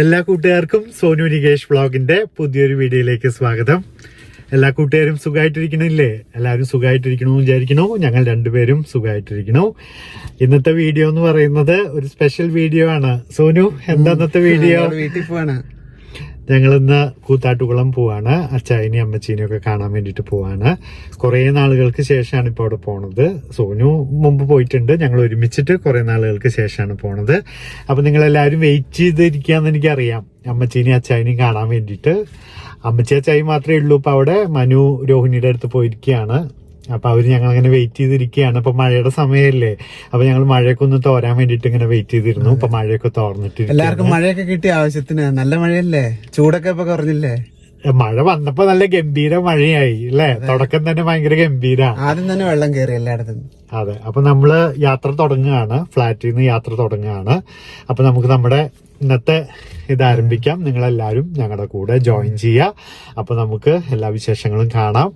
എല്ലാ കൂട്ടുകാർക്കും സോനു നികേഷ് വ്ളോഗിന്റെ പുതിയൊരു വീഡിയോയിലേക്ക് സ്വാഗതം. എല്ലാ കൂട്ടുകാരും സുഖമായിട്ടിരിക്കണില്ലേ എല്ലാവരും സുഖമായിട്ടിരിക്കണമെന്ന് വിചാരിക്കണു. ഞങ്ങൾ രണ്ടുപേരും സുഖമായിട്ടിരിക്കണു ഇന്നത്തെ വീഡിയോ എന്ന് പറയുന്നത് ഒരു സ്പെഷ്യൽ വീഡിയോ ആണ്. സോനു എന്താ ഇന്നത്തെ വീഡിയോ? വീട്ടിൽ പോവാണ്. ഞങ്ങൾ ഇന്ന് കൂത്താട്ടുകുളം പോവാണ്. അച്ചായനെയും അമ്മച്ചീനെയും ഒക്കെ കാണാൻ വേണ്ടിയിട്ട് പോവാണ്. കുറേ നാളുകൾക്ക് ശേഷമാണ് ഇപ്പോൾ അവിടെ പോണത്. സോനു മുമ്പ് പോയിട്ടുണ്ട്. ഞങ്ങൾ ഒരുമിച്ചിട്ട് കുറേ നാളുകൾക്ക് ശേഷമാണ് പോണത്. അപ്പോൾ നിങ്ങളെല്ലാവരും വെയിറ്റ് ചെയ്തിരിക്കുകയെന്ന് എനിക്കറിയാം. അമ്മച്ചീനെയും അച്ചായനെയും കാണാൻ വേണ്ടിയിട്ട്. അമ്മച്ചി അച്ചായി മാത്രമേ ഉള്ളൂ ഇപ്പോൾ അവിടെ. മനു രോഹിണിയുടെ അടുത്ത് പോയിരിക്കുകയാണ്. അപ്പൊ അവർ ഞങ്ങൾ അങ്ങനെ വെയിറ്റ് ചെയ്തിരിക്കുകയാണ് അപ്പോൾ മഴയുടെ സമയമല്ലേ അപ്പോൾ ഞങ്ങൾ മഴയൊക്കെ ഒന്ന് തോരാൻ വേണ്ടിയിട്ട് ഇങ്ങനെ വെയിറ്റ് ചെയ്തിരുന്നു. അപ്പോൾ മഴയൊക്കെ തോർന്നിട്ട് എല്ലാവർക്കും മഴയൊക്കെ കിട്ടിയ ആവശ്യത്തിന് നല്ല മഴയല്ലേ? ചൂടൊക്കെ ഇപ്പൊ കുറഞ്ഞില്ലേ? മഴ വന്നപ്പോ നല്ല ഗംഭീര മഴയായി അല്ലേ? തുടക്കം തന്നെ ഭയങ്കര ഗംഭീര. ആദ്യം തന്നെ വെള്ളം കയറി എല്ലായിടത്തും. അതെ. അപ്പൊ നമ്മൾ യാത്ര തുടങ്ങുകയാണ്. ഫ്ലാറ്റിൽ നിന്ന് യാത്ര തുടങ്ങുകയാണ്. അപ്പൊ നമുക്ക് നമ്മുടെ ഇന്നത്തെ ഇത് ആരംഭിക്കാം. നിങ്ങൾ എല്ലാവരും ഞങ്ങളുടെ കൂടെ ജോയിൻ ചെയ്യുക. അപ്പൊ നമുക്ക് എല്ലാ വിശേഷങ്ങളും കാണാം.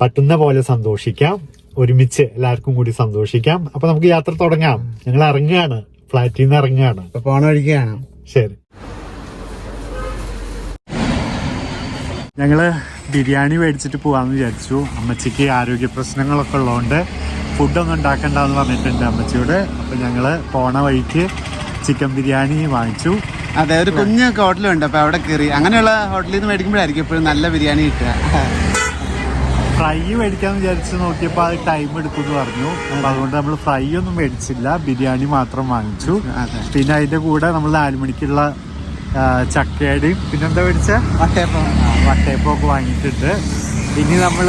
പറ്റുന്ന പോലെ സന്തോഷിക്കാം. ഒരുമിച്ച് എല്ലാവർക്കും കൂടി സന്തോഷിക്കാം. അപ്പൊ നമുക്ക് യാത്ര തുടങ്ങാം. ഞങ്ങൾ ഇറങ്ങുകയാണ്. ഫ്ലാറ്റിൽ നിന്ന് ഇറങ്ങുകയാണ് പോണ വഴിക്കാണ്. ശരി. ഞങ്ങൾ ബിരിയാണി മേടിച്ചിട്ട് പോവാന്ന് വിചാരിച്ചു. അമ്മച്ചിക്ക് ആരോഗ്യ പ്രശ്നങ്ങളൊക്കെ ഉള്ളതുകൊണ്ട് ഫുഡൊന്നും ഉണ്ടാക്കണ്ടെന്ന് പറഞ്ഞിട്ടുണ്ട് അമ്മച്ചിയോട്. അപ്പൊ ഞങ്ങൾ പോണ വഴിക്ക് ചിക്കൻ ബിരിയാണി വാങ്ങിച്ചു. അതെ ഒരു കുഞ്ഞ് ഹോട്ടലുണ്ട് അപ്പൊ അവിടെ കയറി അങ്ങനെയുള്ള ഹോട്ടലിൽ നിന്ന് മേടിക്കുമ്പോഴായിരിക്കും എപ്പോഴും നല്ല ബിരിയാണി കിട്ടുക. ഫ്രൈ മേടിക്കാന്ന് വിചാരിച്ച് നോക്കിയപ്പോൾ അത് ടൈം എടുക്കുമെന്ന് പറഞ്ഞു. അപ്പൊ അതുകൊണ്ട് നമ്മൾ ഫ്രൈ ഒന്നും മേടിച്ചില്ല. ബിരിയാണി മാത്രം വാങ്ങിച്ചു. പിന്നെ അതിന്റെ കൂടെ നമ്മൾ നാല് മണിക്കുള്ള ചക്കയുടെയും പിന്നെന്താ മേടിച്ച? വട്ടയപ്പം. വട്ടയപ്പമൊക്കെ വാങ്ങിയിട്ടുണ്ട്. ഇനി നമ്മൾ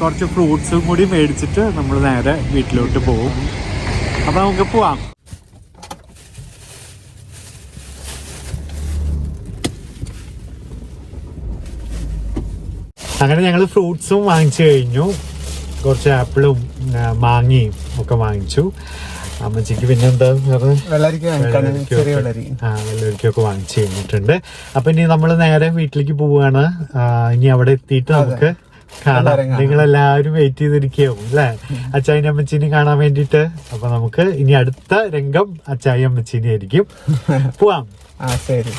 കുറച്ച് ഫ്രൂട്ട്സും കൂടി മേടിച്ചിട്ട് നമ്മൾ നേരെ വീട്ടിലോട്ട് പോകും. അപ്പൊ നമുക്ക് പോവാം. അങ്ങനെ ഞങ്ങൾ ഫ്രൂട്ട്സും വാങ്ങിച്ചു കഴിഞ്ഞു. കുറച്ച് ആപ്പിളും മാങ്ങയും ഒക്കെ വാങ്ങിച്ചു. അമ്മച്ചിക്ക് പിന്നെ എന്താ ആ വെള്ളരിക്കൊക്കെ വാങ്ങിച്ചു കഴിഞ്ഞിട്ടുണ്ട്. അപ്പൊ ഇനി നമ്മൾ നേരെ വീട്ടിലേക്ക് പോവുകയാണ് ഇനി അവിടെ എത്തിയിട്ട് നമുക്ക് കാണാം. നിങ്ങൾ എല്ലാവരും വെയിറ്റ് ചെയ്തിരിക്കുകയാവും അല്ലെ? അച്ചായി അമ്മച്ചീനെ കാണാൻ വേണ്ടിട്ട് അപ്പൊ നമുക്ക് ഇനി അടുത്ത രംഗം അച്ചായി അമ്മച്ചീനെ ആയിരിക്കും. പോവാം. ആ ശരി.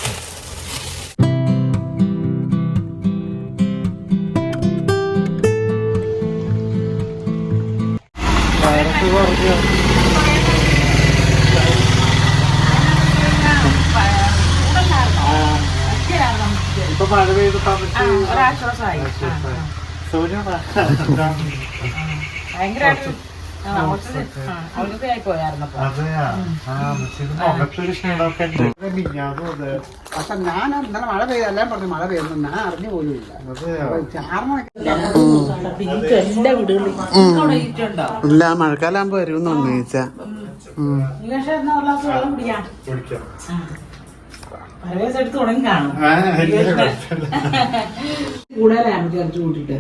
ഒരാശ്വാസമായി ഭയങ്കരമായിട്ട് അപ്പൊ ഞാൻ ഇന്നലെ മഴ പെയ്ത എല്ലാം പറഞ്ഞു മഴ പെയ്യുന്നു ഞാൻ അറിഞ്ഞു പോലും ഇല്ല ഇല്ല മഴക്കാലാകുമ്പോ വരും ചോദിച്ചാ നിമിഷം എന്നാ എടുത്ത് തുടങ്ങി കാണും. കൂടുതലാണ് ചേർത്ത് കൂട്ടിട്ട്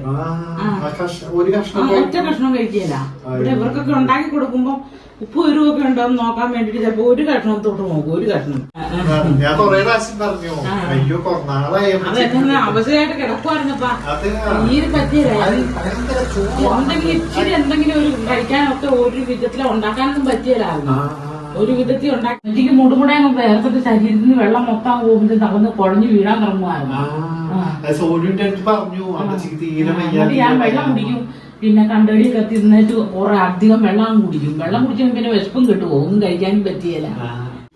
ഒറ്റ കഷ്ണം കഴിക്കില്ല ഇവിടെ ഇവർക്കൊക്കെ ഉണ്ടാക്കി കൊടുക്കുമ്പോ ഉപ്പ് ഒരു ഉണ്ടോ എന്ന് നോക്കാൻ വേണ്ടിട്ട് ചിലപ്പോ ഒരു കഷ്ണം തൊട്ട് നോക്കും ഒരു കഷ്ണം. ഞാൻ കൊറേ പ്രാവശ്യം പറഞ്ഞു. അയ്യോ അതെന്നെ അവശയായിട്ട് കിടക്കുവായിരുന്നപ്പാ. നീര് പറ്റിയില്ല. എന്തെങ്കിലും ഇച്ചിരി എന്തെങ്കിലും ഒരു കഴിക്കാനൊക്കെ ഒരു വിധത്തില ഉണ്ടാക്കാനൊന്നും പറ്റിയല്ലായിരുന്നു. ഒരു വിധത്തിൽ ഉണ്ടാക്കി. എനിക്ക് മുടുമുടെ വേർത്തിട്ട് ശരീരത്തിൽ നിന്ന് വെള്ളം മൊത്തം പോകുമ്പോൾ തകർന്ന് കുഴഞ്ഞു വീഴാൻ തുടങ്ങുമായിരുന്നു. ഞാൻ വെള്ളം കുടിക്കും. പിന്നെ കണ്ടടി കത്തി നിന്നിട്ട് കുറെ അധികം വെള്ളം കുടിക്കും. വെള്ളം കുടിക്കുമ്പോൾ പിന്നെ വിശപ്പും കിട്ടുമോ ഒന്നും കഴിക്കാനും പറ്റിയല്ല.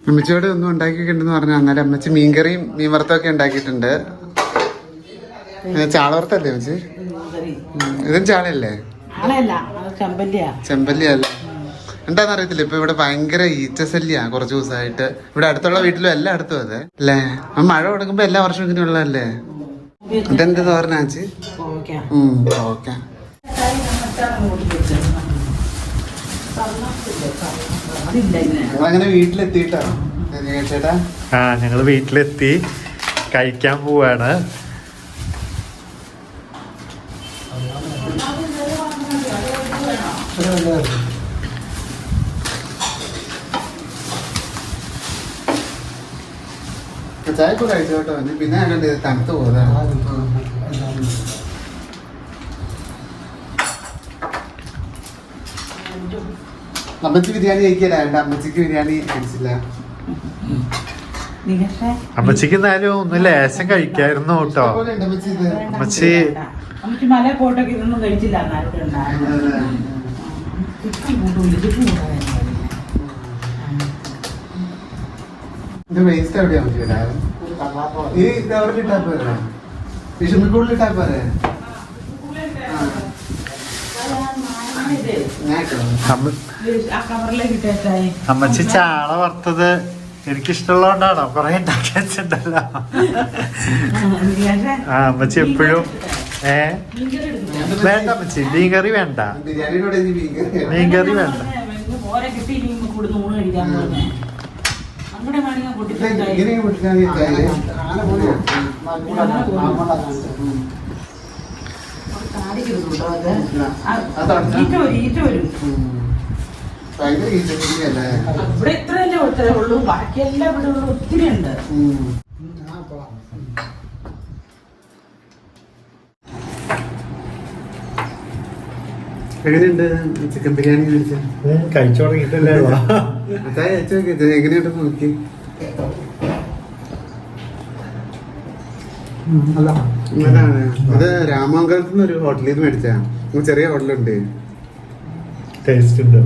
അമ്മച്ചിയോട് ഒന്നും ഉണ്ടാക്കിയിട്ടുണ്ടെന്ന് പറഞ്ഞു അന്നേരം അമ്മച്ചി മീൻകറിയും മീൻ വറുത്തൊക്കെ ഉണ്ടാക്കിയിട്ടുണ്ട് ചാള വറുത്തല്ലേ അമ്മച്ചി. ഇതും ചാളയല്ലേ? ആളല്ല അറിയത്തില്ല. ഇപ്പൊ ഇവിടെ ഭയങ്കര ഈച്ചശല്യ കുറച്ച് ദിവസമായിട്ട്. ഇവിടെ അടുത്തുള്ള വീട്ടിലും എല്ലായിടത്തും അതെ. അല്ലേ? ആ മഴ കൊടുക്കുമ്പോ എല്ലാ വർഷവും ഇങ്ങനെ ഉള്ളതല്ലേ? ഇതെന്ത് തോരണ ആച്ചി ഓക്കെ ഞങ്ങളങ്ങനെ വീട്ടിലെത്തിയിട്ടോ ചേട്ടാ? ആ ഞങ്ങൾ വീട്ടിലെത്തി. കഴിക്കാൻ പോവാണ്. ചായ ഇപ്പൊ കഴിച്ചു കേട്ടോ. പിന്നെ ഞാൻ കണ്ടത് തണുത്ത് പോകാം. അമ്മച്ചി ബിരിയാണി കഴിക്കല അമ്മച്ചിക്ക് ബിരിയാണി കഴിച്ചില്ല. അമ്മച്ചിക്ക് എന്നാലും ഒന്ന് ലേശം കഴിക്കായിരുന്നു കേട്ടോ. അമ്മച്ചി മല ഇതൊന്നും കഴിച്ചില്ല. ഇത് വേസ്റ്റ് എവിടെയാ അമ്മച്ചി ഇടാറ്? ഈ കവറിൽ ഇട്ടാ പോരെ? ഈ ഷിമ്മിക്കുള്ളിൽ ഇട്ടാ പോരെ? അമ്മച്ചി ചാള വറുത്തത് എനിക്കിഷ്ടമുള്ളതുകൊണ്ടാണോ? കൊറേ ഉണ്ടാക്കി ആ അമ്മച്ചി എപ്പോഴും ഏ? മീൻകറി വേണ്ട അമ്മച്ചി മീൻ കറി വേണ്ട. മീൻകറി വേണ്ട. ഇങ്ങനെ പൊട്ടിച്ചാൽ? ഇവിടെ ഇത്രയല്ലേ ഒത്തരേ ഉള്ളൂ ബാക്കിയെല്ലാം ഇവിടെ ഉള്ള ഒത്തിരി ഉണ്ട്. എങ്ങനെയുണ്ട് ചിക്കൻ ബിരിയാണി കഴിച്ചു? തുടങ്ങിയിട്ടല്ലേ? നോക്കി. അതാണ്. അത് രാമങ്കലത്ത് നിന്ന് ഒരു ഹോട്ടലിൽ നിന്ന് മേടിച്ചാ ചെറിയ ഹോട്ടലുണ്ട് ടേസ്റ്റ് ഉണ്ട്.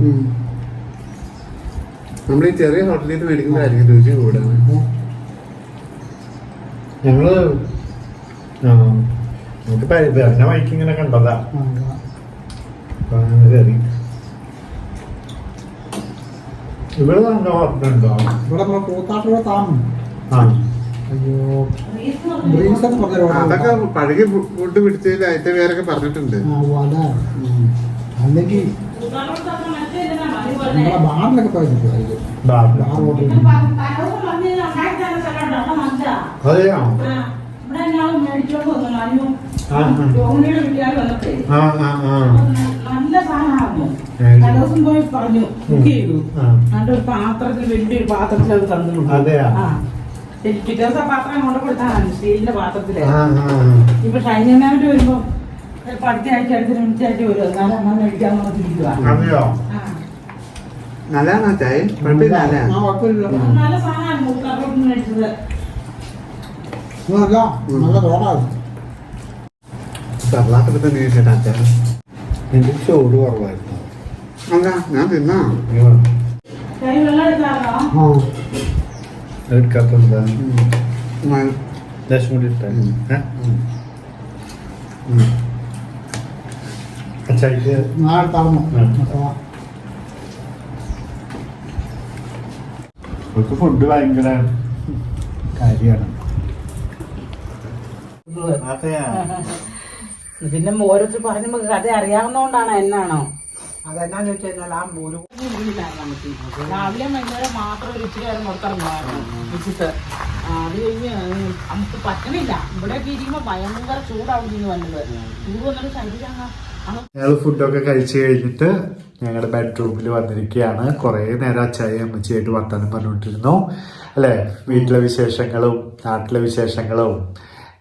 നമ്മൾ ഈ ചെറിയ ഹോട്ടലിൽ നിന്ന് മേടിക്കുന്നതായിരിക്കും രുചി കൂടാണ്. ഞങ്ങൾ നമുക്ക് പരി- വരുന്ന വഴിക്ക് ഇങ്ങനെ കണ്ടതാ. കയറി ഇവിടെ നല്ല ഓർമ്മയുണ്ടോ ഇവിടെ നമ്മളെ കൂത്താട്ടുള്ള താമം ആ. അയ്യോ. ബ്രീൻസ് എന്ന് പറഞ്ഞ road ഉണ്ട്. അതൊക്കെ പഴകി ഫുഡ് പിടിച്ചതിൽ അതിന്റെ പേരൊക്കെ പറഞ്ഞിട്ടുണ്ട്. അതാണ്. അല്ലെങ്കിൽ നമ്മളെ ബാറിലൊക്കെ പോയിട്ടുണ്ടായിരിക്കും ബാറിൽ. ബാർ ഹോട്ടലിൽ അതെയോ? ഇവിടെ ഞാൻ മേടിച്ചോണ്ട് വന്നു. നല്ല സാധനമായിരുന്നു ഏത്? ദിവസം പോയി പറഞ്ഞു ബുക്ക് ചെയ്തു. എന്നിട്ട് ഒരു പാത്രത്തിൽ വലിയൊരു പാത്രത്തിൽ അത് തന്നു അതെയോ? ആ പിറ്റേ പാത്രം കൊണ്ട് കൊടുത്താണ് സ്റ്റീലിന്റെ പാത്രത്തിൽ ഇപ്പൊ ഷൈനാമിട്ട് വരുമ്പോ ചിലപ്പോ അടുത്ത ആഴ്ച അടുത്ത മിനിറ്റായിട്ട് വരും എന്നാലും അമ്മ മേടിക്കാൻ പറഞ്ഞിരിക്കുക നല്ലതാണോ ചായ കുഴപ്പമില്ല നല്ല സാധനമാണ് മുക്കാറോട്ട് മേടിച്ചത് നല്ല നല്ല റോഡാണ് സർലാത്തൊക്കെ തന്നെ ചേട്ടാ അച്ഛാ എനിക്ക് ചോറ് കുറവായിരുന്നു അല്ല ഞാൻ തിന്നാ കൈ വെള്ളം എടുക്കാറോ ആ എടുക്കാത്ത ഉം. ലേശം കൂടി ഇട്ടേ? ഉം. അച്ചായിക്ക് നാളെ താമം ഉം. അവർക്ക് ഫുഡ് ഭയങ്കര കാര്യമാണ് അതെയാ പിന്നെ ഓരോരുത്തർ പറഞ്ഞു കഥ അറിയാവുന്നതുകൊണ്ടാണ് എന്നാണോ? അതെന്നാന്ന് വെച്ചാൽ ആ ഒരു രാവിലെ വൈകുന്നേരം മാത്രം ഒരു ഇച്ചിരി നേരം പുറത്തിറങ്ങുമായിരുന്നു ആ, അത് കഴിഞ്ഞ് നമുക്ക് പറ്റണില്ല. ഇവിടെ ഇരിക്കുമ്പോ ഭയങ്കര ചൂടാവും വന്നത് ചൂട് വന്നിട്ട് ശരീരം ഞങ്ങൾ ഫുഡൊക്കെ കഴിച്ചു കഴിഞ്ഞിട്ട് ഞങ്ങളുടെ ബെഡ്റൂമിൽ വന്നിരിക്കുകയാണ് കുറേ നേരം അച്ചായി അമ്മച്ചിയായിട്ട് വർത്താനം പറഞ്ഞുകൊണ്ടിരുന്നു. അല്ലേ? വീട്ടിലെ വിശേഷങ്ങളും നാട്ടിലെ വിശേഷങ്ങളും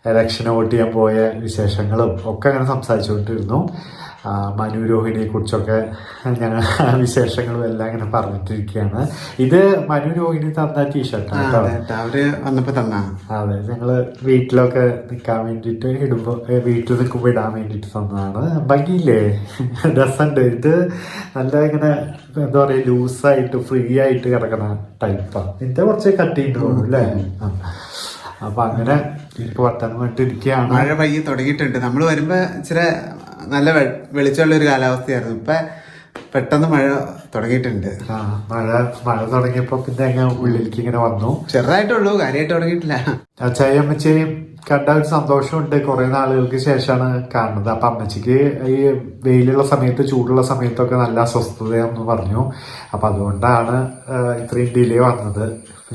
ഇലക്ഷന് വോട്ട് ചെയ്യാൻ പോയ വിശേഷങ്ങളും ഒക്കെ അങ്ങനെ സംസാരിച്ചുകൊണ്ടിരുന്നു. മനു രോഹിണിയെ കുറിച്ചൊക്കെ ഞങ്ങൾ വിശേഷങ്ങളും എല്ലാം ഇങ്ങനെ പറഞ്ഞിട്ടിരിക്കുകയാണ്. ഇത് മനു രോഹിണി തന്ന ടീഷർട്ടാണ്. അവർ തന്നാ. അതെ ഞങ്ങൾ വീട്ടിലൊക്കെ നിൽക്കാൻ വേണ്ടിയിട്ട് ഇടുമ്പോ ഏ, വീട്ടിൽ നിൽക്കുമ്പോൾ ഇടാൻ വേണ്ടിയിട്ട് തന്നതാണ്. ഭംഗിയില്ലേ? രസമുണ്ട് ഇത് നല്ല ഇങ്ങനെ എന്താ പറയാ ലൂസായിട്ട് ഫ്രീ ആയിട്ട് കിടക്കണ ടൈപ്പാണ് ഇതിന്റെ കുറച്ച് കട്ടിയിട്ട് തോന്നും അല്ലേ. അപ്പൊ അങ്ങനെ എനിക്ക് വർത്തമാനം ഇരിക്കുകയാണ് മഴ പയ്യെ തുടങ്ങിയിട്ടുണ്ട്. നമ്മൾ വരുമ്പോ ഇച്ചിരി നല്ല വെളിച്ചമുള്ള ഒരു കാലാവസ്ഥയായിരുന്നു. ഇപ്പൊ പെട്ടെന്ന് മഴ തുടങ്ങിയിട്ടുണ്ട്. ആ മഴ മഴ തുടങ്ങിയപ്പോ പിന്നെ അങ്ങ് ഉള്ളിലേക്ക് ഇങ്ങനെ വന്നു. ചെറുതായിട്ടുള്ളൂ കാര്യമായിട്ട് തുടങ്ങിയിട്ടില്ല. അച്ചായി അമ്മച്ചേയും കണ്ട ഒരു സന്തോഷമുണ്ട്. കുറെ നാളുകൾക്ക് ശേഷമാണ് കാണുന്നത്. അപ്പൊ അമ്മച്ചിക്ക് ഈ വെയിലുള്ള സമയത്ത് ചൂടുള്ള സമയത്തൊക്കെ നല്ല അസ്വസ്ഥതയെന്ന് പറഞ്ഞു. അപ്പൊ അതുകൊണ്ടാണ് ഇത്രയും ഡിലേ വന്നത്.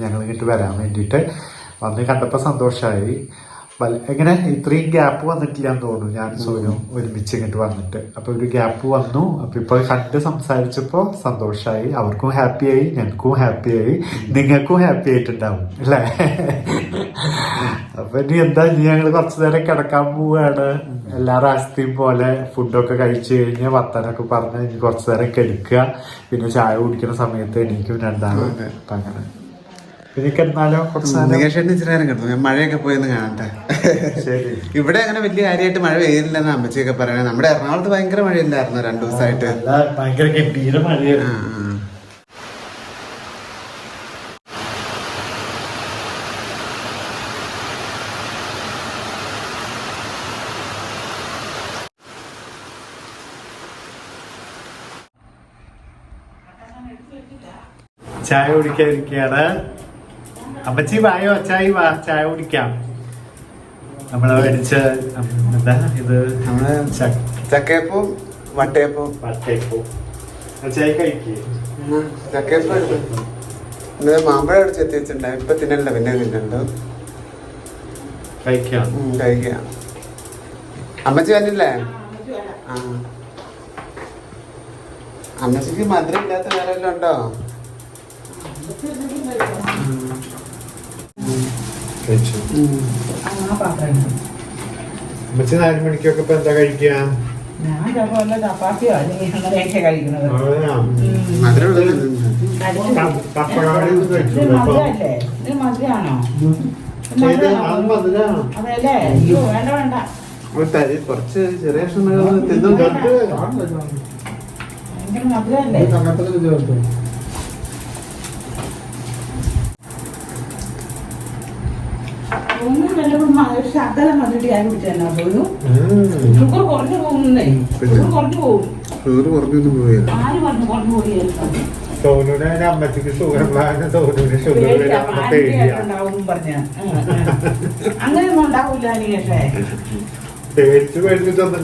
ഞങ്ങൾ ഇങ്ങോട്ട് വരാൻ വേണ്ടിയിട്ട്. വന്ന് കണ്ടപ്പോൾ സന്തോഷമായി എങ്ങനെ? ഇത്രയും ഗ്യാപ്പ് വന്നിട്ടില്ല എന്ന് തോന്നുന്നു. ഞാൻ സോനും ഒരുമിച്ച് ഇങ്ങോട്ട് വന്നിട്ട്. അപ്പൊ ഒരു ഗ്യാപ്പ് വന്നു. അപ്പൊ ഇപ്പൊ കണ്ട് സംസാരിച്ചപ്പോ സന്തോഷമായി അവർക്കും ഹാപ്പിയായി ഞങ്ങൾക്കും ഹാപ്പിയായി നിങ്ങൾക്കും ഹാപ്പി ആയിട്ടുണ്ടാവും. അല്ലേ? അപ്പൊ ഇനി എന്താ? ഇനി ഞങ്ങൾ കുറച്ചു നേരം കിടക്കാൻ പോവാണ്. എല്ലാ ആസ്തിയും പോലെ ഫുഡൊക്കെ കഴിച്ചു കഴിഞ്ഞ് വർത്താനൊക്കെ പറഞ്ഞ് ഇനി കുറച്ചു നേരം കെടുക്കുക. പിന്നെ ചായ കുടിക്കുന്ന സമയത്ത് എനിക്കും രണ്ടാമത് അപ്പൊ അങ്ങനെ പിന്നെ കിടന്നാലോ കുറച്ച് നേരം നികേഷേട്ടൻ ഞാൻ മഴയൊക്കെ പോയെന്ന് കാണട്ടെ. ശരി. ഇവിടെ അങ്ങനെ വലിയ കാര്യമായിട്ട് മഴ പെയ്യുന്നില്ലെന്ന് അമ്മച്ചിയൊക്കെ പറയണേ നമ്മുടെ എറണാകുളത്ത് ഭയങ്കര മഴയില്ലായിരുന്നു രണ്ടു ദിവസമായിട്ട് ഭയങ്കര ഗംഭീര മഴയായിരുന്നു. ചായ കുടിക്കാതിരിക്കുകയാണ്. അമ്മച്ചി വായോ അച്ചായി വാ ചായ കുടിക്കാം. നമ്മളെ മേടിച്ച എന്താ ഇത്? നമ്മൾ ചക്ക വട്ടയപ്പൂ. വട്ടയപ്പൂ. ചായ കഴിക്കേ. ചക്കയപ്പൂ ഇന്നലെ മാമ്പഴം അടിച്ച് എത്തിച്ചിട്ടുണ്ടായി ഇപ്പൊ തിന്നണ്ട പിന്നെ തിന്നണ്ടോ കഴിക്കാം? അമ്മച്ചി വന്നില്ലേ? ആ അമ്മച്ചിക്ക് മധുരം ഇല്ലാത്ത വേറെ ഉണ്ടോ? കഴിച്ചു. അമ്മച്ചി നാല് മണിക്കൊക്കെ ഇപ്പൊ എന്താ കഴിക്കുക ഞാൻ ചിലപ്പോ ചപ്പാത്തിയോ അല്ലെങ്കിൽ അങ്ങനെയൊക്കെ കഴിക്കുന്നത്. മധുരം ഉള്ളത് തിന്നുന്നു. പ- പപ്പടവട ഒന്നും ഇത് കഴിച്ചില്ല അപ്പൊ മധുരല്ലേ? ഇത് മധുരാണോ? അതെല്ലേ അയ്യോ വേണ്ട വേണ്ട. കുറച്ച് ചെറിയ കഷ്ണങ്ങൾ തിന്നുണ്ട് ഭയങ്കര മധുരല്ലേ? ഒന്നും ശകലം കുടിച്ചാൽ പോലും ഷുഗർ കുറഞ്ഞു പോകുന്നേ. ഷുഗർ കുറഞ്ഞു പോകും. ആര് പറഞ്ഞു കുറഞ്ഞു അമ്മച്ചിക്ക് ഷുഗർ ഷുഗർ അങ്ങനെയൊന്നും പേടിച്ച് പേടിച്ചിട്ടൊന്നും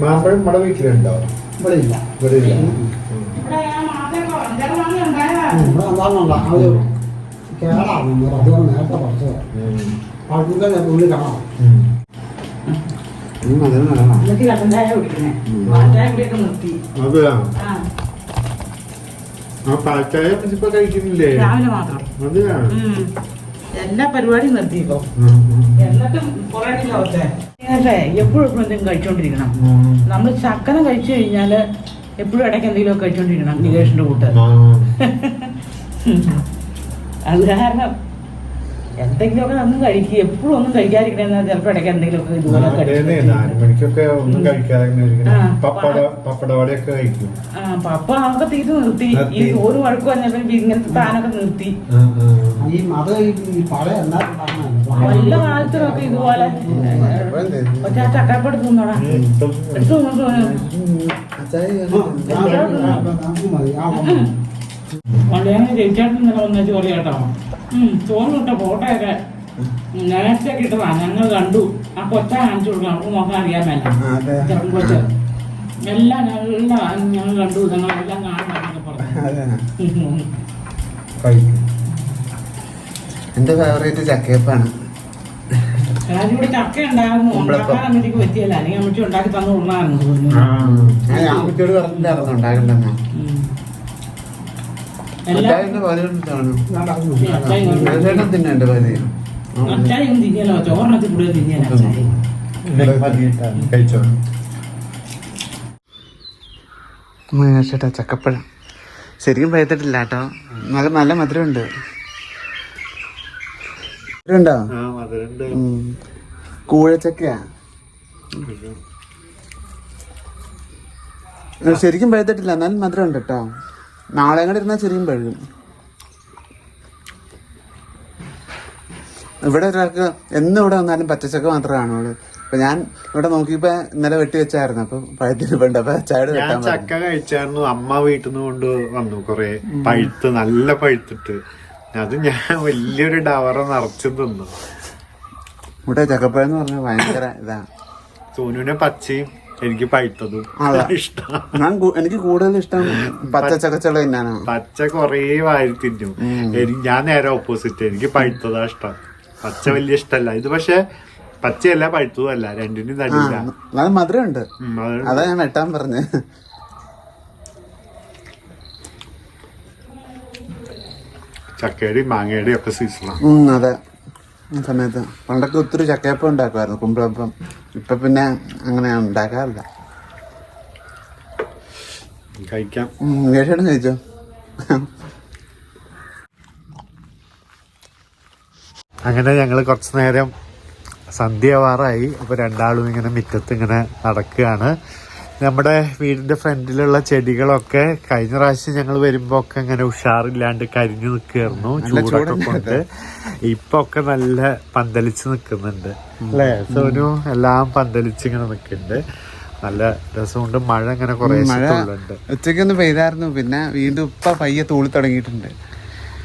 മാമ്പഴം നമ്മുടെ വീട്ടിലുണ്ടോ? ഇവിടെ ഇല്ല ഇവിടെ ഇല്ല ഇവിടെ കേടാണ് അതുകൊണ്ട് നേരത്തെ ഉള്ളിൽ കാണാം. എല്ലാ പരിപാടിയും നിർത്തിയിപ്പോ. എന്നിട്ടും കുറെ എപ്പോഴും എന്തെങ്കിലും കഴിച്ചോണ്ടിരിക്കണം. നമ്മൾ ചക്കന കഴിച്ചു കഴിഞ്ഞാൽ എപ്പോഴും ഇടയ്ക്ക് എന്തെങ്കിലും ഒക്കെ കഴിച്ചോണ്ടിരിക്കണം നികേഷിന്റെ കൂട്ട്. അത് കാരണം എന്തെങ്കിലുമൊക്കെ ഒന്നും കഴിക്കുക എപ്പോഴും ഒന്നും കഴിക്കാതിരിക്കണെന്ന് ചിലപ്പോൾ ഇടയ്ക്ക് എന്തെങ്കിലുമൊക്കെ ഇതുപോലെ പപ്പ അതൊക്കെ തീരെ നിർത്തി ഈ. ഒരു വഴക്ക് വന്നപ്പോൾ ഇങ്ങനത്തെ താനൊക്കെ നിർത്തി വല്ല കാലത്തിലൊക്കെ ഇതുപോലെ പക്ഷെ ആ ചക്കരപ്പടി തിന്നോടാ എടുത്തു വളരെ ജയിച്ചാട്ട് ഇന്നലെ വന്ന ചോറി കേട്ടോ ഉം ചോറ് ഇട്ട ഫോട്ടോയൊക്കെ നേരത്തെ കിട്ടതാ ഞങ്ങൾ കണ്ടു. ആ കൊച്ച കാണിച്ചു കൊടുക്കണം. നമുക്ക് നോക്കാൻ അറിയാൻ മേല. അതെ. എല്ലാം എല്ലാം ഞങ്ങൾ കണ്ടു. ഞങ്ങളെല്ലാം കാണാന്നൊക്കെ പറഞ്ഞു. എന്റെ ഫേവറേറ്റ് ചക്കയപ്പാണ്. ഇവിടെ ചക്ക ഉണ്ടായിരുന്നു. ഉണ്ടാക്കാൻ അമ്മയ്ക്ക് പറ്റിയല്ല. അല്ലെങ്കിൽ അമ്മച്ചി ഉണ്ടാക്കി തന്നു ഉള്ളായിരുന്നു തോന്നുന്നു ചേട്ടാ ചക്കപ്പഴം. ശരിക്കും പഴുത്തിട്ടില്ല കേട്ടോ. നല്ല നല്ല മധുരമുണ്ട്. മധുരമുണ്ടോ? കൂഴച്ചക്കയാ? ശരിക്കും പഴുത്തിട്ടില്ല. എന്നാലും മധുരമുണ്ട് കേട്ടോ. നാളെ കൂടെ ഇരുന്നാൽ ചെറിയും പഴുകും ഇവിടെ ഒരാൾക്ക് എന്നും ഇവിടെ വന്നാലും പച്ചച്ചക്ക മാത്രമേ കാണുള്ളൂ. അപ്പൊ ഞാൻ ഇവിടെ നോക്കിയപ്പോ ഇന്നലെ വെട്ടി വെച്ചായിരുന്നു. അപ്പൊ പഴുത്തിരിപ്പുണ്ട് അപ്പൊ ചാട് വെട്ടാൻ ചക്ക കഴിച്ചായിരുന്നു. അമ്മ വീട്ടിൽ നിന്ന് കൊണ്ട് വന്നു കൊറേ പഴുത്ത് നല്ല പഴുത്തിട്ട്. അത് ഞാൻ വലിയൊരു ഡവറ നിറച്ചു തിന്നു. ഇവിടെ ചക്കപ്പഴം എന്ന് പറഞ്ഞാൽ ഭയങ്കര ഇതാ. സോനുവിനെ പച്ചയും എനിക്ക് പഴുത്തതും അതാ. ഇഷ്ടം. ഞാൻ എനിക്ക് കൂടുതൽ ഇഷ്ടം പച്ച ചക്കച്ചുള തിന്നാനാണ് പച്ച കൊറേ വാരി തിന്നും. എനിക്ക് ഞാൻ നേരെ ഓപ്പോസിറ്റ് എനിക്ക് പഴുത്തതാ ഇഷ്ടം. പച്ച വലിയ ഇഷ്ടല്ല. ഇത് പക്ഷെ പച്ചയല്ല പഴുത്തതും അല്ല. രണ്ടിനും തടിയില്ല. നല്ല മധുരമുണ്ട്. അതാ ഞാൻ വെട്ടാൻ പറഞ്ഞു. ചക്കയുടെയും മാങ്ങയുടെയും ഒക്കെ സീസണാണ് അതെ. സമയത്ത് പണ്ടൊക്കെ ഒത്തിരി ചക്കയപ്പം ഉണ്ടാക്കുമായിരുന്നു കുമ്പിളപ്പം. ഇപ്പൊ പിന്നെ അങ്ങനെ ഉണ്ടാക്കാറില്ല. കഴിക്കാം. ചോദിച്ചോ അങ്ങനെ ഞങ്ങൾ കുറച്ച് നേരം സന്ധ്യവാറായി അപ്പൊ രണ്ടാളും ഇങ്ങനെ മിറ്റത്ത് ഇങ്ങനെ നടക്കുകയാണ്. നമ്മുടെ വീടിന്റെ ഫ്രണ്ടിലുള്ള ചെടികളൊക്കെ കഴിഞ്ഞ പ്രാവശ്യം ഞങ്ങൾ വരുമ്പോ ഒക്കെ ഇങ്ങനെ ഉഷാറില്ലാണ്ട് കരിഞ്ഞു നിൽക്കുകയായിരുന്നു. ചൂടൊക്കെ കൊണ്ട്. ഇപ്പൊ ഒക്കെ നല്ല പന്തലിച്ച് നിൽക്കുന്നുണ്ട്. അല്ലേ? സോനു എല്ലാം പന്തലിച്ച് ഇങ്ങനെ നിൽക്കുന്നുണ്ട്. നല്ല രസമുണ്ട്. മഴ ഇങ്ങനെ കുറേ ഉണ്ട് ഉച്ചയ്ക്കൊന്ന് പെയ്തായിരുന്നു. പിന്നെ വീണ്ടും ഇപ്പൊ പയ്യെ തൂളി തുടങ്ങിയിട്ടുണ്ട്.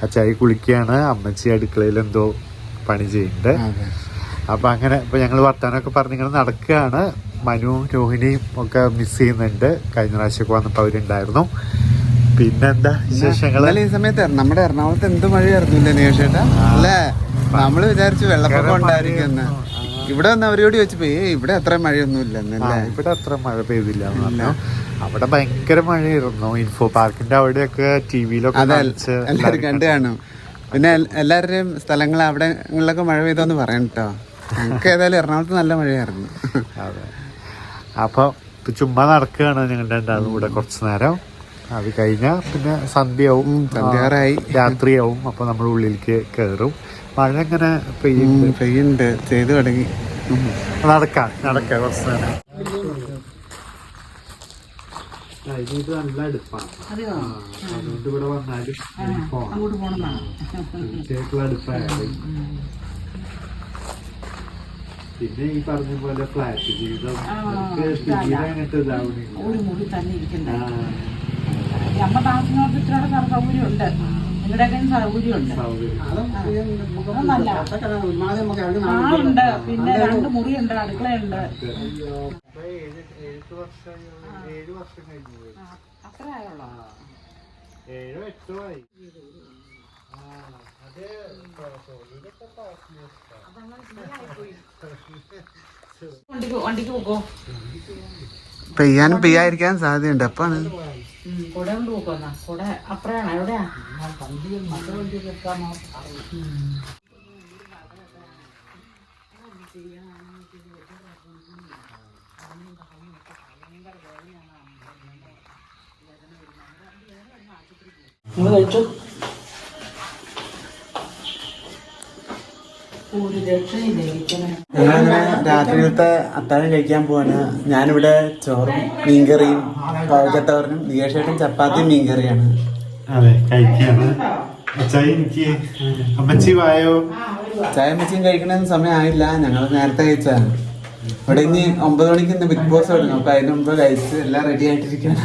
അച്ചായി കുളിക്കുകയാണ്. അമ്മച്ചി അടുക്കളയിൽ എന്തോ പണി ചെയ്യുന്നുണ്ട്. അപ്പൊ അങ്ങനെ ഇപ്പൊ ഞങ്ങൾ വർത്താനൊക്കെ പറഞ്ഞിങ്ങനെ നടക്കുകയാണ്. മനു രോഹിണിയും ഒക്കെ മിസ് ചെയ്യുന്നുണ്ട്. കഴിഞ്ഞ പ്രാവശ്യമൊക്കെ വന്നപ്പോൾ അവരുണ്ടായിരുന്നു. പിന്നെന്താ വിശേഷങ്ങൾ ഈ സമയത്ത് നമ്മുടെ എറണാകുളത്ത് എന്ത് മഴയായിരുന്നില്ല നികേഷേട്ടാ അല്ലേ? നമ്മൾ വിചാരിച്ചു വെള്ളപ്പൊക്കം ഉണ്ടായിരിക്കുമെന്ന് ഇവിടെ വന്ന് അവരോട് ചോദിച്ചപ്പോ ഏ ഇവിടെ അത്ര മഴയൊന്നും ഇല്ലെന്നല്ലേ ഇവിടെ അത്ര മഴ പെയ്തില്ല അവിടെ ഭയങ്കര മഴയായിരുന്നു. ഇൻഫോ പാർക്കിന്റെ അവിടെയൊക്കെ ടി വിയിലൊക്കെ എല്ലാരും കണ്ടു കാണും. പിന്നെ എല്ലാവരുടെയും സ്ഥലങ്ങൾ അവിടെ മഴ പെയ്തോന്ന് പറയണം കേട്ടോ ഞങ്ങൾക്ക് ഏതായാലും എറണാകുളത്ത് നല്ല മഴയായിരുന്നു. അതെ. അപ്പൊ ഇപ്പൊ ചുമ്മാ നടക്കുകയാണ് ഞങ്ങളുടെ രണ്ടാളും കൂടെ കുറച്ചു നേരം. അത് കഴിഞ്ഞാൽ പിന്നെ സന്ധ്യയാവും. സന്ധ്യാറായി. രാത്രിയാവും. അപ്പൊ നമ്മൾ ഉള്ളിലേക്ക് കയറും മഴ ഇങ്ങനെ പെയ്യും പെയ്യുണ്ട്. പെയ്യുന്നുണ്ട് ചെയ്തു തുടങ്ങി നടക്കാം നടക്കാം കുറച്ച് നേരം. ഇത് നല്ല അടുപ്പാണ്. അതുകൊണ്ട് ഇവിടെ വന്നാലും അങ്ങോട്ട് പോണെന്നാണ് തീർച്ചയായിട്ടുള്ള അടുപ്പായാലും പിന്നെ ഈ പറഞ്ഞ പോലെ ഫ്ലാറ്റ് ജീവിതം അങ്ങനത്തെ ഇതാവണില്ല ഒരു മുറി തന്നെ ഇരിക്കണ്ടേ അമ്മ താമസിക്കുന്നവർക്ക് ഇത്രയുടെ നിങ്ങളുടെയൊക്കെ സൗകര്യം നല്ല ഒന്നാമത് നമുക്ക് ഇറങ്ങി ആളുണ്ട് പിന്നെ രണ്ട് മുറിയുണ്ട് അടുക്കളയുണ്ട് അപ്പൊ ഏഴ് ഏഴ് വർഷം ഏഴ് വർഷം കഴിഞ്ഞു പോയി. അത്ര ആയുള്ളൂ ഏഴോ എട്ടോ ആയി വണ്ടിക്ക് പോക്കോ പെയ്യാനും പെയ്യാതിരിക്കാൻ സാധ്യതയുണ്ട്. അപ്പാണ്. കുട കൊണ്ട് പോക്കോ എന്നാ കുട അപ്പഴാണ് എവിടെയാ നിങ്ങൾ കഴിച്ചു? ഞങ്ങളങ്ങനെ രാത്രിയിലത്തെ അത്താഴം കഴിക്കാൻ പോവാണ്. ഞാനിവിടെ ചോറും മീൻകറിയും പഴക്കത്തോറിനും നികേഷേട്ടും ചപ്പാത്തിയും മീൻകറിയാണ്. അതെ കഴിക്കാണ്. അച്ചായി എനിക്ക് അമ്മച്ചി വായോ? ചായ അമ്മച്ചിയും കഴിക്കണ സമയമായില്ല ഞങ്ങൾ നേരത്തെ കഴിച്ചാണ് ഇവിടെ ഇനി ഒമ്പത് മണിക്ക് ഇന്ന് ബിഗ് ബോസ് തുടങ്ങും. അപ്പൊ അതിന് മുമ്പ് കഴിച്ച് എല്ലാം റെഡി ആയിട്ടിരിക്കണം.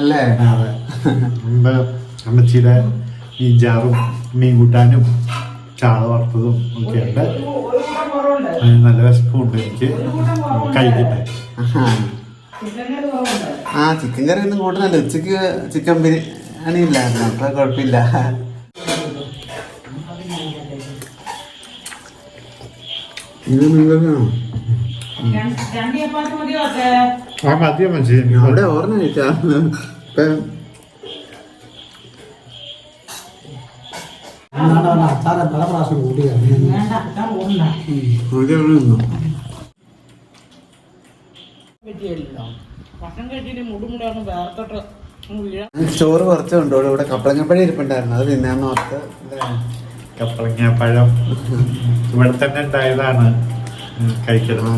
അല്ലേ? അമ്മച്ചിയുടെ ഈ മീൻചാറും മീൻ കൂട്ടാനും ചാള വറുത്തതും ഒക്കെ ഉണ്ട്. അതിന് നല്ല വിശപ്പുണ്ട് എനിക്ക്. കഴിക്കട്ടെ. ആ ചിക്കൻ കറി ഒന്നും കൂട്ടണല്ലോ. ഉച്ചയ്ക്ക് ചിക്കൻ ബിരിയാണി ഇല്ലായിരുന്നു അപ്പൊ കുഴപ്പമില്ല. ഇത് നിങ്ങളാണോ മതിയോ ആ മതി അമ്മച്ചി അവിടെ ഓർമ്മ ചോറ് കുറച്ച് കൊണ്ടോളൂ ഇവിടെ കപ്പളങ്ങപ്പഴം ഇരിപ്പുണ്ടായിരുന്നു. അത് തിന്നാന്ന് ഓർത്ത് കപ്പളങ്ങപ്പഴം. കപ്പളങ്ങ പഴം ഇവിടെ തന്നെ ഉണ്ടായതാണ്. കഴിക്കണം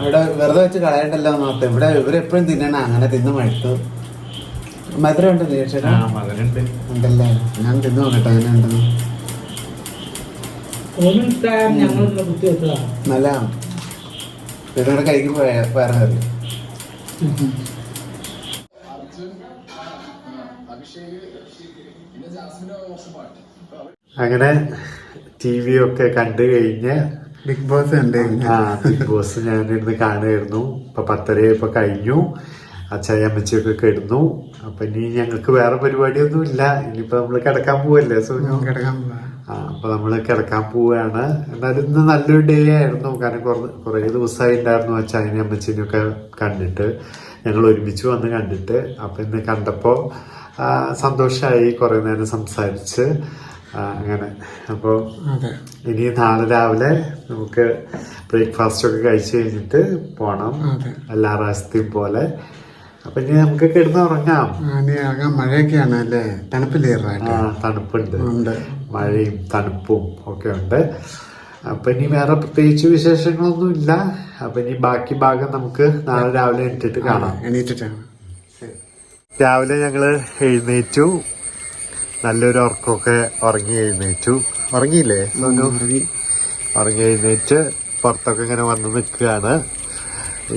ഇവിടെ വെറുതെ വെച്ച് കളയണ്ടല്ലോ എന്ന് ഓർത്ത് ഇവിടെ ഇവരെപ്പോഴും തിന്നണം അങ്ങനെ തിന്ന് മടുത്തു. മധുരം ഉണ്ടല്ലേ ഉണ്ടല്ലേ? ഞാൻ തിന്നു നോക്കട്ടെ അങ്ങനെ ഉണ്ടെന്ന്. നല്ല. അങ്ങനെ ടി വി ഒക്കെ കണ്ടു കഴിഞ്ഞ് ബിഗ് ബോസ് ഉണ്ട് ആ ബിഗ് ബോസ് ഞാൻ ഇരുന്ന് കാണുമായിരുന്നു. ഇപ്പൊ പത്തര ഇപ്പൊ കഴിഞ്ഞു. അച്ചായ അമ്മച്ചിയൊക്കെ കിടന്നു. അപ്പൊ ഇനി ഞങ്ങൾക്ക് വേറെ പരിപാടിയൊന്നും ഇല്ല ഇനിയിപ്പോ നമ്മൾ കിടക്കാൻ പോവല്ലേ സോ കിടക്കാൻ. ആ അപ്പൊ നമ്മൾ കിടക്കാൻ പോവുകയാണ് എന്നാലും ഇന്ന് നല്ലൊരു ഡേ ആയിരുന്നു. കാരണം കുറെ കുറേ ദിവസമായി ഉണ്ടായിരുന്നു അച്ചായനെയും അമ്മച്ചിനെയും ഒക്കെ കണ്ടിട്ട്. ഞങ്ങൾ ഒരുമിച്ച് വന്ന് കണ്ടിട്ട്. അപ്പൊ ഇന്ന് കണ്ടപ്പോ ആ, സന്തോഷമായി കുറെ നേരം സംസാരിച്ച്. അങ്ങനെ. അപ്പോൾ ഇനി നാളെ രാവിലെ നമുക്ക് ബ്രേക്ക്ഫാസ്റ്റ് ഒക്കെ കഴിച്ചു കഴിഞ്ഞിട്ട് പോണം. അതെ. എല്ലാ പ്രാവശ്യത്തെയും പോലെ. അപ്പൊ ഇനി നമുക്ക് കിടന്ന് ഉറങ്ങാം. ഇനി ഇറങ്ങാൻ മഴയൊക്കെയാണ് അല്ലേ? തണുപ്പില്ലേ ആ തണുപ്പുണ്ട്. ഉണ്ട്. മഴയും തണുപ്പും ഒക്കെ ഉണ്ട്. അപ്പൊ ഇനി വേറെ പ്രത്യേകിച്ച് വിശേഷങ്ങളൊന്നും ഇല്ല. അപ്പൊ ഇനി ബാക്കി ഭാഗം നമുക്ക് നാളെ രാവിലെ എണീറ്റിട്ട് കാണാം. എണീറ്റിട്ടാണ് രാവിലെ ഞങ്ങൾ എഴുന്നേറ്റു. നല്ലൊരു ഉറക്കമൊക്കെ ഉറങ്ങി എഴുന്നേറ്റു. ഉറങ്ങിയില്ലേ ഉറങ്ങി എഴുന്നേറ്റ് പുറത്തൊക്കെ ഇങ്ങനെ വന്ന് നിൽക്കുകയാണ്.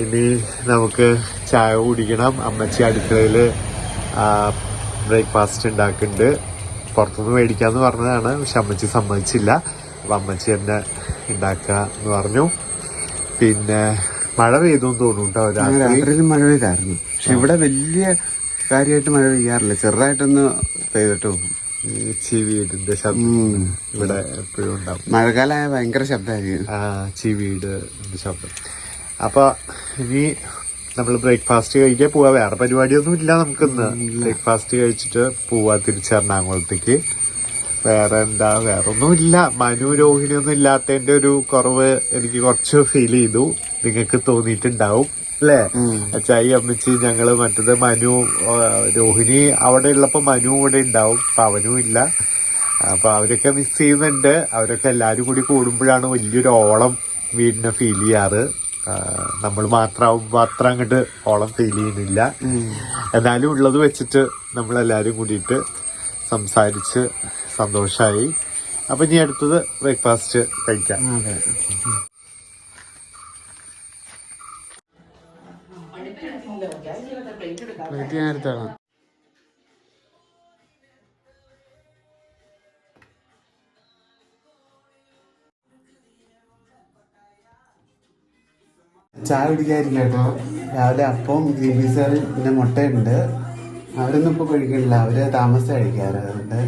ഇനി നമുക്ക് ചായ കുടിക്കണം. അമ്മച്ചി അടുക്കളയിൽ ബ്രേക്ക്ഫാസ്റ്റ് ഉണ്ടാക്കുന്നുണ്ട്. പുറത്തുനിന്ന് മേടിക്കാമെന്ന് പറഞ്ഞതാണ്. പക്ഷെ അമ്മച്ചി സമ്മതിച്ചില്ല. അപ്പം അമ്മച്ചി തന്നെ ഉണ്ടാക്കുക എന്ന് പറഞ്ഞു. പിന്നെ മഴ പെയ്തു തോന്നുന്നു കേട്ടോ രാത്രി. രാത്രിയിൽ മഴ പെയ്തായിരുന്നു. പക്ഷെ ഇവിടെ വലിയ കാര്യമായിട്ട് മഴ പെയ്യാറില്ല. ചെറുതായിട്ടൊന്ന് പെയ്തിട്ട്. ചിവീടിന്റെ ശബ്ദം ഇവിടെ എപ്പോഴും ഉണ്ടാവും. മഴക്കാലമായ ഭയങ്കര ശബ്ദമായിരിക്കും. ചീവീട് ശബ്ദം. അപ്പൊ ഇനി നമ്മൾ ബ്രേക്ക്ഫാസ്റ്റ് കഴിക്കാൻ പോവാ. വേറെ പരിപാടിയൊന്നും ഇല്ല നമുക്കിന്ന്. ബ്രേക്ക്ഫാസ്റ്റ് കഴിച്ചിട്ട് പോവാ തിരിച്ച് എറണാകുളത്തേക്ക് വേറെ എന്താ വേറെ ഒന്നും ഇല്ല മനു രോഹിണി ഒന്നും ഇല്ലാത്തതിന്റെ ഒരു കുറവ് എനിക്ക് കുറച്ച് ഫീൽ ചെയ്തു. നിങ്ങൾക്ക് തോന്നിയിട്ടുണ്ടാവും അല്ലേ? അച്ചായി അമ്മച്ചി ഞങ്ങൾ മറ്റത് മനു രോഹിണി അവിടെ ഉള്ളപ്പോ മനു ഇവിടെ ഉണ്ടാവും. അപ്പൊ അവനും ഇല്ല. അപ്പൊ അവരൊക്കെ മിസ് ചെയ്യുന്നുണ്ട്. അവരൊക്കെ എല്ലാരും കൂടി കൂടുമ്പോഴാണ് വലിയൊരു ഓളം വീടിനെ ഫീൽ ചെയ്യാറ്. നമ്മൾ മാത്രം അത്ര അങ്ങോട്ട് ഓളം ഫീൽ ചെയ്യുന്നില്ല. എന്നാലും ഉള്ളത് വെച്ചിട്ട് നമ്മൾ എല്ലാവരും കൂടിയിട്ട് സംസാരിച്ച് സന്തോഷമായി അപ്പൊ ഇനി അടുത്തത് ബ്രേക്ക്ഫാസ്റ്റ് കഴിക്കാം. പ്ലേറ്റ് ചായ കുടിക്കാതിരില്ല കേട്ടോ. രാവിലെ അപ്പം ഗ്രീൻ പീസ് കറി പിന്നെ മുട്ടയുണ്ട്. അവരൊന്നും ഇപ്പൊ കഴിക്കണില്ല. അവർ താമസം കഴിക്കാറ്. അതുകൊണ്ട്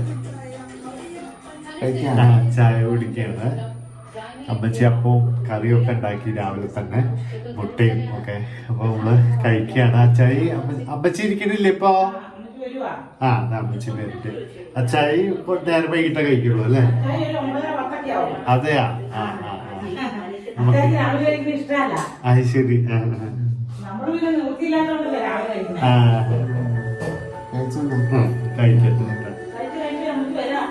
ചായ കുടിക്കാണ്. അമ്മച്ചി അപ്പവും കറിയൊക്കെ ഉണ്ടാക്കി രാവിലെ തന്നെ. മുട്ടയും ഒക്കെ. അപ്പൊ നമ്മൾ കഴിക്കുകയാണ്. അച്ചായി അമ്മ- അമ്മച്ചി ഇരിക്കണില്ലേ ഇപ്പൊ? വരുവാ ആ അമ്മച്ചി വരുന്നുണ്ട്. അച്ചായി ഇപ്പൊ നേരം വൈകിട്ടേ കഴിക്കുള്ളൂ അല്ലേ? അതെയാ? ആ ആ ആ. അത്യാവശ്യം രാവിലെ കഴിക്കുന്നത് ഇഷ്ടമല്ല അത് ശരി. ആ ആ. നമ്മൾ പിന്നെ നിവൃത്തിയില്ലാത്തോണ്ടല്ലേ രാവിലെ കഴിക്കുന്നത് ആ കഴിച്ചോണ്ടോ ഉം, കഴിക്കട്ടെ കേട്ടോ. കഴിച്ച് കഴിച്ച് നമുക്ക് വരാം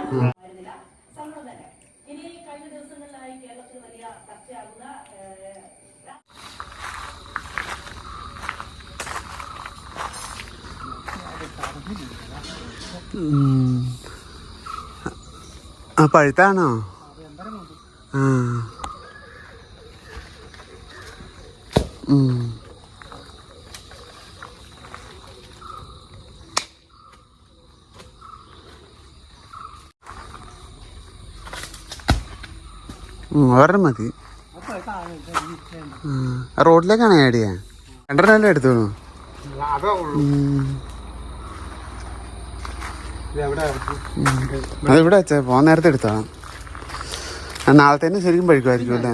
ആ പഴുത്താണോ ആ ഉം. ഉം, ഒരെണ്ണം മതി. റോഡിലേക്കാണ് ആഡ് ചെയ്യാൻ രണ്ടെണ്ണം എടുത്തോളൂ അതിവിടെ വെച്ചാ? പോകാൻ നേരത്തെ എടുത്താ നാളത്തേന് ശരിക്കും പഴുക്കുമായിരിക്കും അല്ലേ?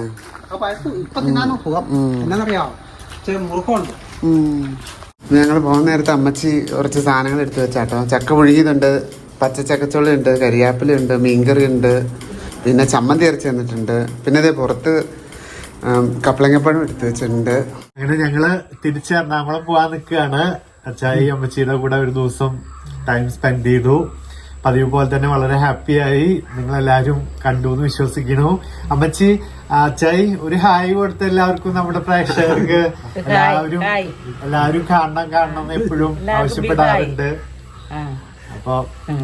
ഇപ്പൊ തിന്നാൻ ഇച്ചിരി മുറുക്കമുണ്ട്. ഞങ്ങൾ പോകുന്ന നേരത്തെ അമ്മച്ചി കുറച്ച് സാധനങ്ങൾ എടുത്തു വെച്ചാട്ടോ. ചക്ക പുഴുകിയതുണ്ട് പച്ച ചക്കച്ചുള്ളിയുണ്ട് കരിയാപ്പിലുണ്ട് മീൻകറി ഉണ്ട് പിന്നെ ചമ്മന്തി അരച്ച് തന്നിട്ടുണ്ട്. പിന്നെ ഇതേ പുറത്ത് കപ്പളങ്ങപ്പഴം എടുത്തു വെച്ചിട്ടുണ്ട്. അങ്ങനെ ഞങ്ങൾ തിരിച്ച് എറണാകുളം പോവാൻ നിൽക്കുകയാണ്. അച്ചായി അമ്മച്ചിയുടെ കൂടെ ഒരു ദിവസം ടൈം സ്പെൻഡ് ചെയ്തു. പതിവ് പോലെ തന്നെ വളരെ ഹാപ്പിയായി നിങ്ങൾ എല്ലാവരും കണ്ടു എന്ന് വിശ്വസിക്കണു അമ്മച്ചി അച്ചായി ഒരു ഹായ് കൊടുത്ത എല്ലാവർക്കും നമ്മുടെ പ്രേക്ഷകർക്ക് എല്ലാവരും എല്ലാവരും കാണണം കാണണം എന്ന് എപ്പോഴും ആവശ്യപ്പെടാറുണ്ട്. അപ്പൊ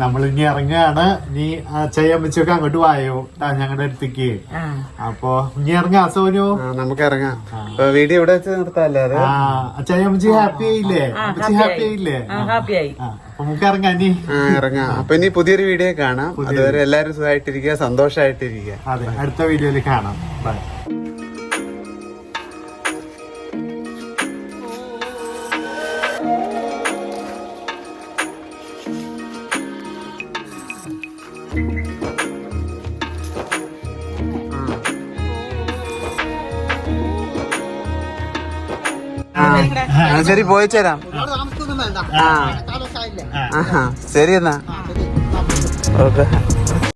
നമ്മൾ ഇനി ഇറങ്ങുകയാണ്. ഇനി അച്ചായി അമ്മച്ചിയൊക്കെ അങ്ങോട്ട് വായോ? ഞങ്ങളുടെ അടുത്തേക്ക്. അപ്പൊ ഇനി ഇറങ്ങാം സോനു നമുക്ക് ഇറങ്ങാം. വീഡിയോ ഇവിടെ വെച്ച് നിർത്താല്ലേ അച്ചായി അമ്മച്ചി ഹാപ്പി ആയില്ലേ അമ്മച്ചി ഹാപ്പി ആയില്ലേ അപ്പൊ നമുക്ക് ഇറങ്ങാം ഇറങ്ങാം. അപ്പൊ ഇനി പുതിയൊരു വീഡിയോ കാണാം. അതുവരെ എല്ലാവരും സുഖമായിട്ടിരിക്കുക സന്തോഷമായിട്ടിരിക്കുക. അതെ അടുത്ത വീഡിയോയിൽ കാണാം. ബൈ ശരി പോയി ചേരാം ആ ശരി എന്നാ. ഓക്കെ.